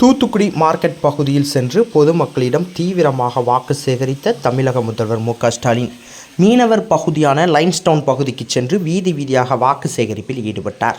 Thoothukudi market பகுதியில் சென்று பொதுமக்களிடம் தீவிரமாக வாக்கு சேகரித்த தமிழக முதல்வர் மு க ஸ்டாலின். மீனவர் பகுதியான லைன்ஸ்டவுன் பகுதிக்கு சென்று வீதி வீதியாக வாக்கு சேகரிப்பில் ஈடுபட்டார்.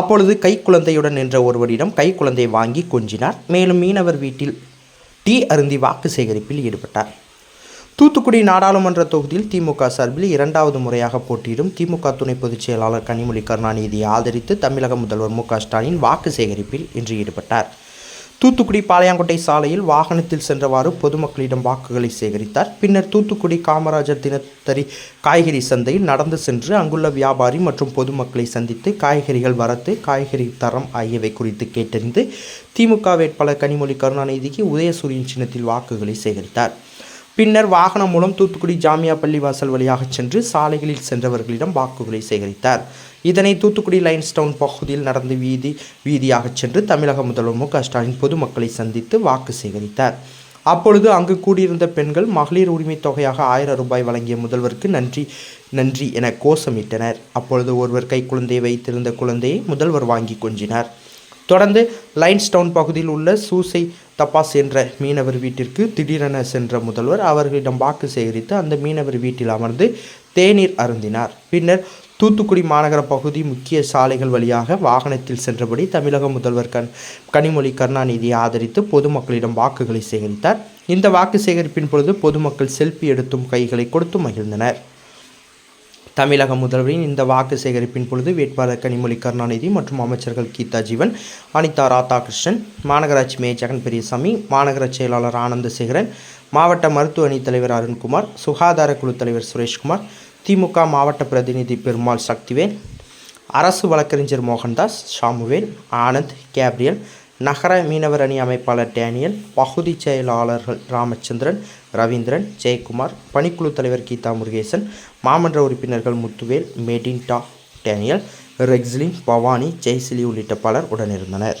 அப்பொழுது கைக்குழந்தையுடன் நின்ற ஒருவரிடம் கைக்குழந்தை வாங்கி கொஞ்சினார். மேலும் மீனவர் வீட்டில் டீ அருந்தி வாக்கு சேகரிப்பில் ஈடுபட்டார். தூத்துக்குடி நாடாளுமன்ற தொகுதியில் திமுக சார்பில் இரண்டாவது முறையாக போட்டியிடும் திமுக துணை பொதுச் செயலாளர் கனிமொழி கருணாநிதியை ஆதரித்து தமிழக முதல்வர் மு ஸ்டாலின் வாக்கு சேகரிப்பில் இன்று ஈடுபட்டார். தூத்துக்குடி பாளையங்கோட்டை சாலையில் வாகனத்தில் சென்றவாறு பொதுமக்களிடம் வாக்குகளை சேகரித்தார். பின்னர் தூத்துக்குடி காமராஜர் தினத்தரி காய்கறி சந்தையில் நடந்து சென்று அங்குள்ள வியாபாரி மற்றும் பொதுமக்களை சந்தித்து காய்கறிகள் வரத்து காய்கறி தரம் ஆகியவை குறித்து கேட்டறிந்து திமுக வேட்பாளர் கனிமொழி கருணாநிதிக்கு உதயசூரியன் சின்னத்தில் வாக்குகளை சேகரித்தார். பின்னர் வாகனம் மூலம் தூத்துக்குடி ஜாமியா பள்ளிவாசல் வழியாக சென்று சாலைகளில் சென்றவர்களிடம் வாக்குகளை சேகரித்தார். இதனை தூத்துக்குடி லைன்ஸ் டவுன் பகுதியில் நடந்து வீதி வீதியாக சென்று தமிழக முதல்வர் மு. க. ஸ்டாலின் பொதுமக்களை சந்தித்து வாக்கு சேகரித்தார். அப்பொழுது அங்கு கூடியிருந்த பெண்கள் மகளிர் உரிமை தொகையாக ஆயிரம் ரூபாய் வழங்கிய முதல்வருக்கு நன்றி நன்றி என கோஷமிட்டனர். அப்பொழுது ஒருவர் கை குழந்தையை வைத்திருந்த குழந்தையை முதல்வர் வாங்கி கொஞ்சினார். தொடர்ந்து லைன்ஸ் டவுன் பகுதியில் உள்ள சூசை தப்பாஸ் என்ற மீனவர் வீட்டிற்கு திடீரென சென்ற முதல்வர் அவர்களிடம் வாக்கு சேகரித்து அந்த மீனவர் வீட்டில் அமர்ந்து தேநீர் அருந்தினார். பின்னர் தூத்துக்குடி மாநகர பகுதி முக்கிய சாலைகள் வழியாக வாகனத்தில் சென்றபடி தமிழக முதல்வர் கண் கனிமொழி கருணாநிதியை ஆதரித்து பொதுமக்களிடம் வாக்குகளை சேகரித்தார். இந்த வாக்கு சேகரிப்பின் பொழுது பொதுமக்கள் செல்ஃபி எடுத்தும் கைகளை கொடுத்து மகிழ்ந்தனர். தமிழக முதல்வரின் இந்த வாக்கு சேகரிப்பின் பொழுது வேட்பாளர் கனிமொழி கருணாநிதி மற்றும் அமைச்சர்கள் கீதா ஜீவன் அனிதா ராதாகிருஷ்ணன் மாநகராட்சி மேயர் ஜெகன் பெரியசாமி மாநகர செயலாளர் ஆனந்தசேகரன் மாவட்ட மருத்துவ அணி தலைவர் அருண்குமார் சுகாதார குழு தலைவர் சுரேஷ்குமார் திமுக மாவட்ட பிரதிநிதி பெருமாள் சக்திவேல் அரசு வழக்கறிஞர் மோகன்தாஸ் ஷாமுவேல் ஆனந்த் கேப்ரியல் நகர மீனவர் அணி அமைப்பாளர் டேனியல் பகுதி செயலாளர்கள் ராமச்சந்திரன் ரவீந்திரன் ஜெயக்குமார் பணிக்குழு தலைவர் கீதா முருகேசன் மாமன்ற உறுப்பினர்கள் முத்துவேல் மெடின்டா டேனியல் ரெக்ஸ்லின் பவானி ஜெய்சிலி உள்ளிட்ட பலர் உடனிருந்தனர்.